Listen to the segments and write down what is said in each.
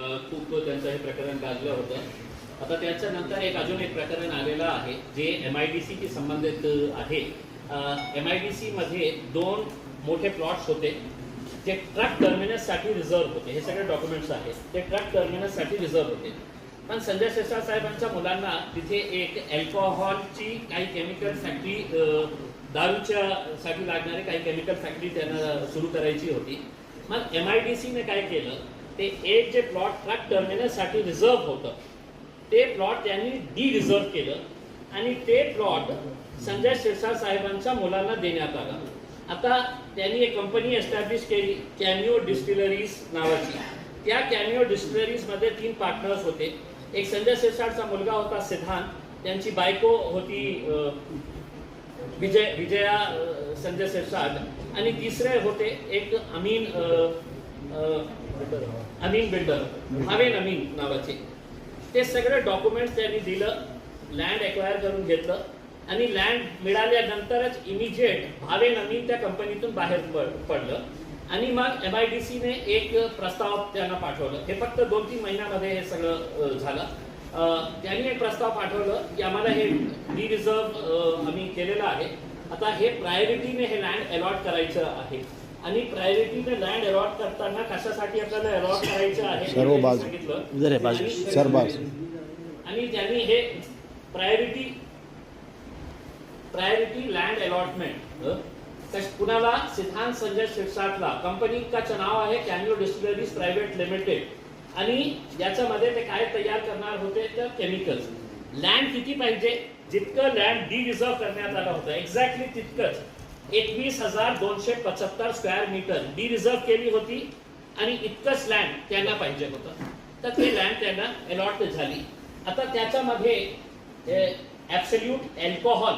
खूप त्यांचं हे प्रकरण गाजलं होतं. आता त्याच्यानंतर एक अजून एक प्रकरण आलेलं आहे जे एम आय डी सीशी संबंधित आहे. एम आय डी सीमध्ये दोन मोठे प्लॉट्स होते. जे ट्रक टर्मिनससाठी रिझर्व होते. हे सगळे डॉक्युमेंट्स आहेत. ते ट्रक टर्मिनससाठी रिझर्व होते. पण संजय शेषा साहेबांच्या मुलांना तिथे एक अल्कोहॉलची काही केमिकल फॅक्टरी दारूच्या साठी लागणारी काही केमिकल फॅक्टरी त्यांना सुरू करायची होती. मग एम आय डी सीने काय केलं? ते एक जे प्लॉट ट्रक टर्मिनलसाठी रिझर्व होतं. ते प्लॉट त्यांनी डी रिझर्व केलं आणि ते प्लॉट संजय शिरसाट साहेबांच्या मुलांना देण्यात आला. आता त्यांनी एक कंपनी एस्टॅब्लिश केली कॅमिओ डिस्टिलरीज नावाची. त्या कॅमिओ डिस्टिलरीजमध्ये तीन पार्टनर्स होते. एक संजय शिरसाटचा मुलगा होता सिद्धांत त्यांची बायको होती विजय विजया संजय शिरसाट आणि तिसरे होते एक अमीन अमीन बिल्डर भावेन अमीन नावाचे. ते सगळे डॉक्युमेंट्स त्यांनी दिलं लँड एक्वायर करून घेतलं आणि लँड मिळाल्यानंतरच इमिजिएट भावेन अमीन त्या कंपनीतून बाहेर पडलं. आणि मग एम आय डी सीने एक प्रस्ताव त्यांना पाठवलं. हे फक्त दोन तीन महिन्यामध्ये हे सगळं झालं. त्यांनी एक प्रस्ताव पाठवलं की आम्हाला हे डी रिझर्व आम्ही केलेलं आहे. आता हे प्रायोरिटीने हे लँड अलॉट करायचं आहे. आणि प्रायोरिटीने लँड अलॉट करताना कशासाठी आपल्याला अलॉट करायचं आहे हे सर्व बाजू. सांगितलं. बाजू. आणि- सर बाजू. आणि त्यांनी हे प्रायोरिटी प्रायोरिटी लँड अलॉटमेंट कुणाला? सिद्धांत संजय शिरसाटला. कंपनी का नाव आहे कॅन्यू डिस्टिलरीज प्रायव्हेट लिमिटेड आणि याच्यामध्ये ते काय तयार करणार होते? तर केमिकल्स लँड किती पाहिजे? जितकं लँड डी रिझर्व करण्यात आलं होतं. एक्झॅक्टली तितकंच. एकवीस हजार दोनशे पचहत्तर स्क्वेअर मीटर डी रिझर्व केली होती आणि इतकंच लँड त्यांना पाहिजे होतं. तर ते लँड त्यांना अलॉट झाली. आता त्याच्यामध्ये ॲब्सल्यूट अल्कोहोल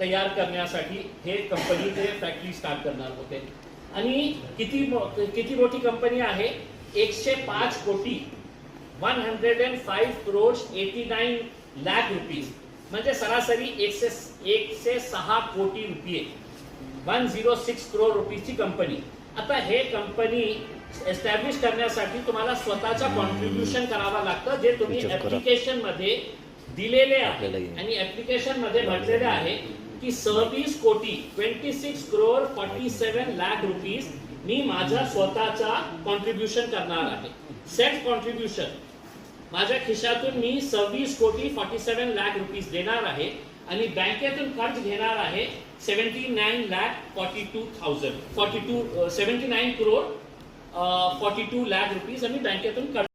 तयार करण्यासाठी हे कंपनी ते फॅक्टरी स्टार्ट करणार होते. आणि किती मो- किती मोठी कंपनी आहे? एकशे पाच कोटी one hundred and five crores eighty nine lakh rupees म्हणजे सरासरी एकशे एकशे सहा कोटी रुपये. वन झिरो सिक्स करोड रुपीजची कंपनी आता हे कंपनी एस्टॅब्लिश करण्यासाठी तुम्हाला स्वतःचा कॉन्ट्रीब्युशन करावं लागतं जे तुम्ही. ऍप्लिकेशनमध्ये दिलेले आहे. आणि ऍप्लिकेशनमध्ये म्हटलेले आहे की सव्वीस कोटी twenty six crore forty seven lakh rupees मी माझा स्वतःचा कॉन्ट्रीब्युशन करणार आहे सेल्फ कॉन्ट्रीब्युशन माझ्या खिशातून मी सव्वीस कोटी फॉर्टी सेवन लाख रुपीज देणार आहे आणि बँकेतून कर्ज घेणार आहे seventy nine lakh forty two thousand forty two seventy nine crore forty two lakh rupees आणि बँकेतून कर्ज